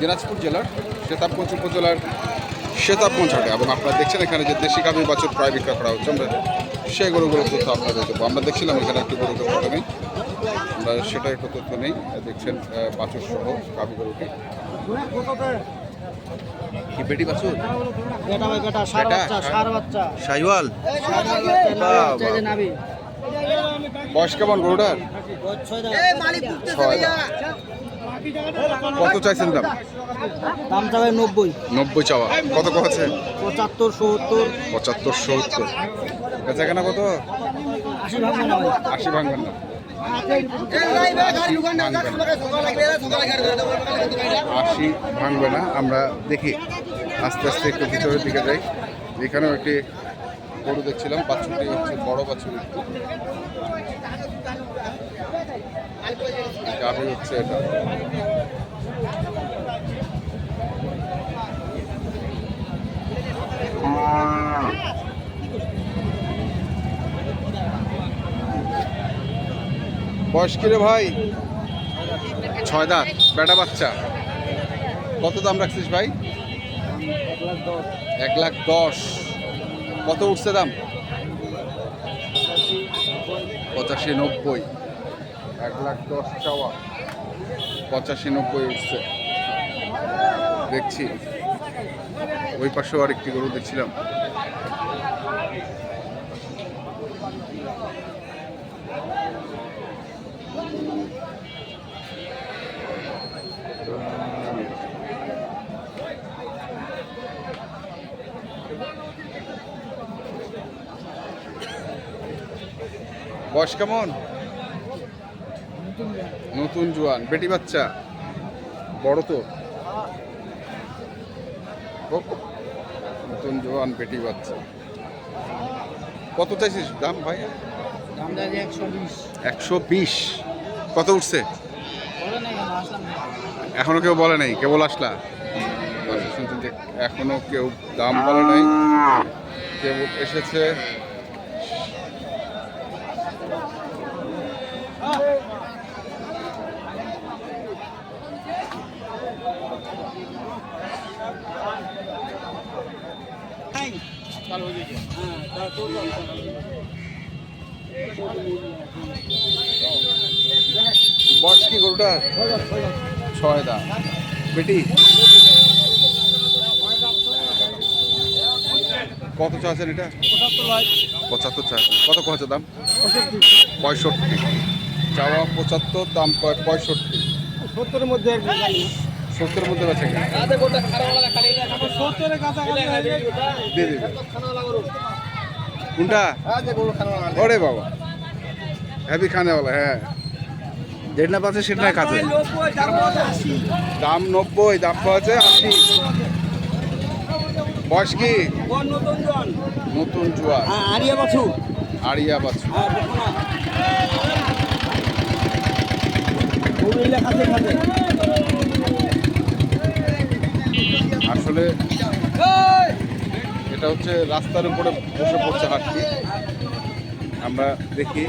দিনাজপুর জেলার শ্বেতাবগঞ্জ উপজেলার শ্বেতাবগঞ্জ হাটে এবং আপনারা দেখছেন এখানে যে দেশি গাভীর বাছুর প্রায় বিক্রয় করা হচ্ছে, আমরা সেই গরুগুলোর তথ্য আপনাদের দেবো। আমরা দেখছিলাম এখানে একটি গরুকে ফটো নেই, আমরা সেটা একটু তথ্য নেই। দেখছেন বাছুর সহ গাভী গরুটি কি বেটি বাছুর বেটা ভাই বেটা সার বাচ্চা সার বাচ্চা। বয়স কেমন গরুটার। কত চাইছেন দাম? দাম চাবে নব্বই। নব্বই চাওয়া। কত আছে পঁচাত্তর সত্তর। পঁচাত্তর সত্তর। বেচা কেনা কত? আশি ভাঙবে না আশি ভাঙবেন না আশি ভাঙবে না, আমরা দেখি। আস্তে আস্তে একটু ভিতরের দিকে যাই। এখানেও একটি গরু দেখছিলাম, বাছুরটি হচ্ছে বড় বাছুর গাভী হচ্ছে এটা। বয়স কি রে ভাই? ছয় দাঁত, বেটা বাচ্চা। কত দাম রাখছিস ভাই? এক লাখ দশ। কত উঠছে দাম? পঁচাশি নব্বই। এক লাখ দশ চাওয়া। পঁচাশি নব্বই উঠছে। দেখছি। ওই পাশেও আরেকটি গরু দেখছিলাম। বয়স কেমন? নতুন জোয়ান বেটি বাচ্চা বড় তো। নতুন জোয়ান বেটি বাচ্চা। কত চাইছিস দাম ভাই? দাম একশো বিশ। কত উঠছে। এখনও কেউ বলে নাই কেবল আসলা। দর্শক শুনছেন যে এখনও কেউ দাম বলে নাই। কেবল এসেছে বয়স কি গরুটার ছয় দাম বেটি? কত চাচ্ছেন এটা? পঁচাত্তর চাচ্ছেন। কত কত দাম? পঁয়ষট্টি। চাওয়া পঁচাত্তর, দাম পঁয়ষট্টি। সত্তরের মধ্যে আর সত্তরের মধ্যে কাছাকাছি দিয়ে দিবে। কোনটা? ওরে বাবা। হ্যাভি খানেওয়ালা হ্যাঁ। যেটা পাচ্ছে সেটা খাচ্ছে দাম নব্বই দাম পাচ্ছে আশি। বয়স কি? নতুন জুয়া আরিয়া বাছু। আড়িয়া বাছু। খাতে খাতে আসলে এটা হচ্ছে রাস্তার উপরে বসে পড়ছে হাটটি আমরা দেখি।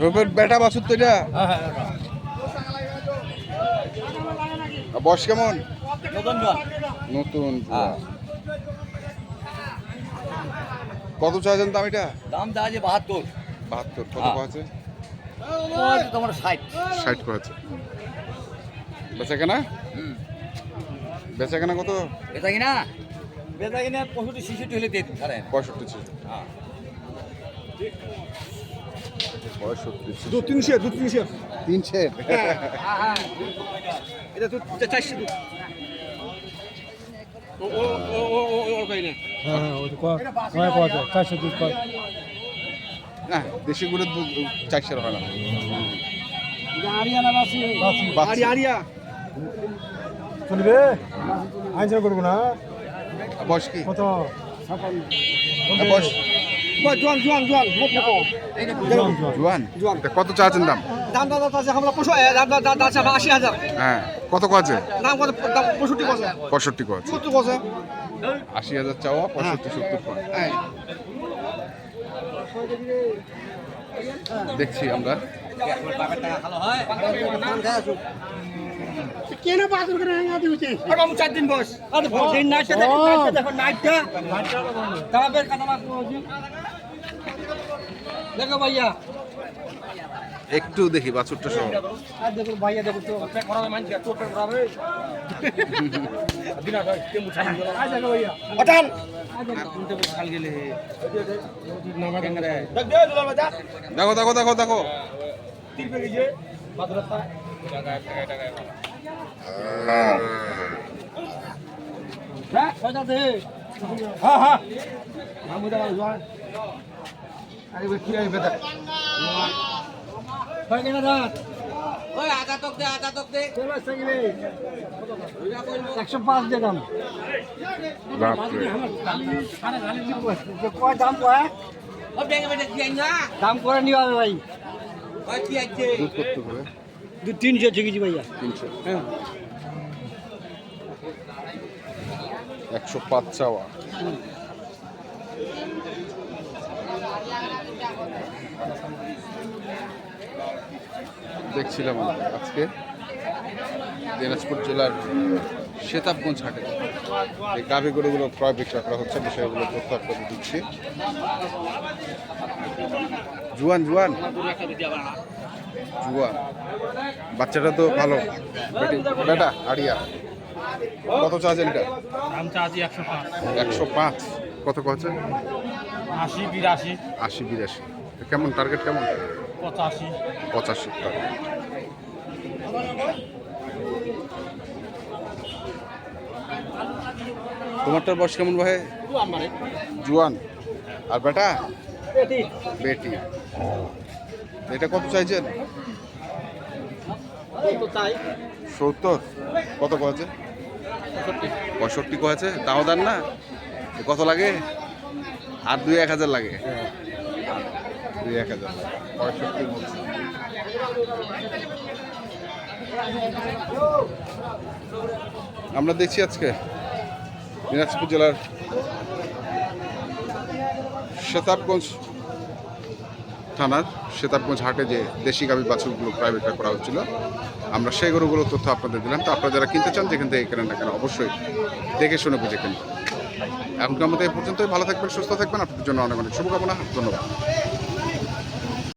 রূপের বেটা বাছুর তো এটা? আর বয়স কেমন? নতুন কত চাইছেন দাম এটা? দাম দেওয়া আছে বাহাত্তর। বাহাত্তর কত হ্যাঁ। কয়েছে তোমার ষাট। ষাট কয়েছে বেচা কেনা? বেচা কেনা কত? বেচা কিনা? বেচা কিনা পঁয়ষট্টি ছিষট্টি হলে দিয়ে দিন পঁয়ষট্টি হ্যাঁ। ছিল। দু তিনশো দু তিনশো। তিন সেট এটা তো চারশো। না। হ্যাঁ হ্যাঁ চারশো দেশি গুলো হয় না। চলবে আইনজা করব না। বয়স কি? কত? বয়স? জোয়ান জোয়ান জোয়ান জুয়ান জুয়ান। কত চাচ্ছেন দাম? দাম দাদা আমরা আছে আশি হাজার। হ্যাঁ। কত কাছে দাম কত? দাম পঁয়ষট্টি কত পঁয়ষট্টি কাছে সত্তর কত আশি হাজার চাওয়া পঁয়ষট্টি সত্তর পাঁচ দেখছি আমরা। কেন বাজার করে এখন চার দিন বয়স। আরে দিন নাইটটা দেখো নাইটটা দেখো নাইটটা। দাম বের কথা দেখো ভাইয়া। একটু দেখি বাছুরটা সহ। দেখো ভাইয়া দেখো দেখো দেখ। হ্যাঁ হ্যাঁ। আরে কি আইবে হয় কেনা দাঁত ওই আধা তক দে আধা তক দে। একশো পাঁচ দে দাম। কয় দাম কয়? দাম করে নিও হবে ভাই। তিনশো ঝুঁকিছি ভাইয়া। তিনশো। হ্যাঁ। একশো পাঁচ চাওয়া। দেখছিলাম আমরা আজকে দিনাজপুর জেলার সেতাবগঞ্জ হাটে। এই গাভী গরুগুলো ক্রয় বিক্রয় করা হচ্ছে বিষয়গুলো তথ্য আপনাদের দিচ্ছি। জুয়ান জুয়ান? জুয়ান। বাচ্চাটা তো ভালো। বেটি- আড়িয়া? কত চার্জেন এটা? একশো পাঁচ। কত কছে আশি বিরাশি। আশি বিরাশি। কেমন? টার্গেট কেমন? পঁচাশি। পঁচাশি টার্গেট তোমারটার বয়স কেমন ভাই? জুয়ান আর বেটা? বেটি। এটা কত চাইছেন? সত্তর কত কয়েছে? পঁয়ষট্টি। কয়েছে? তাও দেন না? কত লাগে? আর দুই এক হাজার লাগে। দুই এক হাজার। লাগে। পঁয়ষট্টি বলছে। আমরা দেখছি আজকে দিনাজপুর জেলার সেতাবগঞ্জ থানার সেতাবগঞ্জ হাটে যে দেশি গাভী বাছুরগুলো প্রাইভেটটা করা হচ্ছিল। আমরা সেই গরুগুলোর তথ্য আপনাদের দিলাম। তো আপনারা যারা কিনতে চান যেখান থেকে কেনেন না কেন অবশ্যই দেখে শুনে বুঝে কেন এখনকার মতো এই পর্যন্তই। ভালো থাকবেন, সুস্থ থাকবেন। আপনাদের জন্য অনেক অনেক শুভকামনা। ধন্যবাদ।